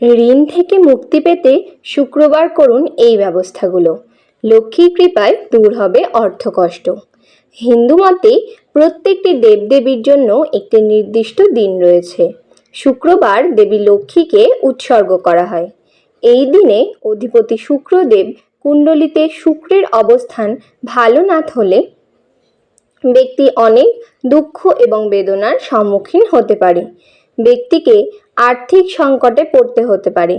ঋণ থেকে মুক্তি পেতে শুক্রবার করুন এই ব্যবস্থাগুলো। লক্ষ্মীর কৃপায় দূর হবে অর্থকষ্ট। হিন্দু মতে প্রত্যেকটি দেবদেবীর জন্য একটি নির্দিষ্ট দিন রয়েছে। শুক্রবার দেবী লক্ষ্মীকে উৎসর্গ করা হয়। এই দিনে অধিপতি শুক্রদেব কুণ্ডলিতে শুক্রের অবস্থান ভালো না হলে ব্যক্তি অনেক দুঃখ এবং বেদনার সম্মুখীন হতে পারে। ব্যক্তিকে আর্থিক সংকটে পড়তে হতে পারে,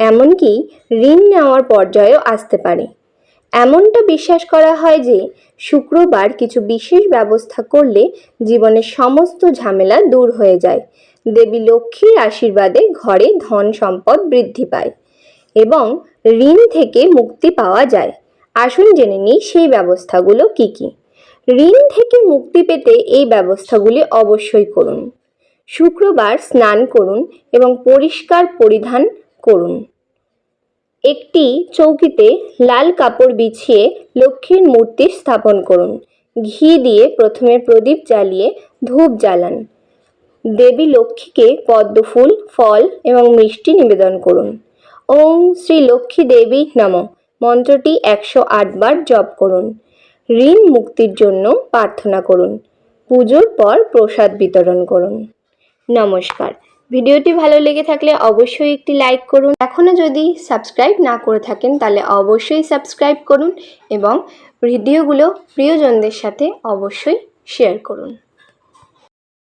এমনকি ঋণ নেওয়ার পর্যায়েও আসতে পারে। এমনটা বিশ্বাস করা হয় যে, শুক্রবার কিছু বিশেষ ব্যবস্থা করলে জীবনের সমস্ত ঝামেলা দূর হয়ে যায়। দেবী লক্ষ্মীর আশীর্বাদে ঘরে ধন সম্পদ বৃদ্ধি পায় এবং ঋণ থেকে মুক্তি পাওয়া যায়। আসুন জেনে নিই সেই ব্যবস্থাগুলো কি কি। ঋণ থেকে মুক্তি পেতে এই ব্যবস্থাগুলি অবশ্যই করুন। শুক্রবার স্নান করুন এবং পরিষ্কার পরিধান করুন। একটি চৌকিতে লাল কাপড় বিছিয়ে লক্ষ্মীর মূর্তি স্থাপন করুন। ঘি দিয়ে প্রথমে প্রদীপ জ্বালিয়ে ধূপ জ্বালান। দেবী লক্ষ্মীকে পদ্মফুল ফল এবং মিষ্টি নিবেদন করুন। ওম শ্রী লক্ষ্মী দেবী নম। মন্ত্রটি একশো আটবার জপ করুন। ঋণ মুক্তির জন্য প্রার্থনা করুন। পুজোর পর প্রসাদ বিতরণ করুন। নমস্কার। ভিডিওটি ভালো লেগে থাকলে অবশ্যই একটি লাইক করুন। এখনও যদি সাবস্ক্রাইব না করে থাকেন, তাহলে অবশ্যই সাবস্ক্রাইব করুন এবং ভিডিওগুলো প্রিয়জনদের সাথে অবশ্যই শেয়ার করুন।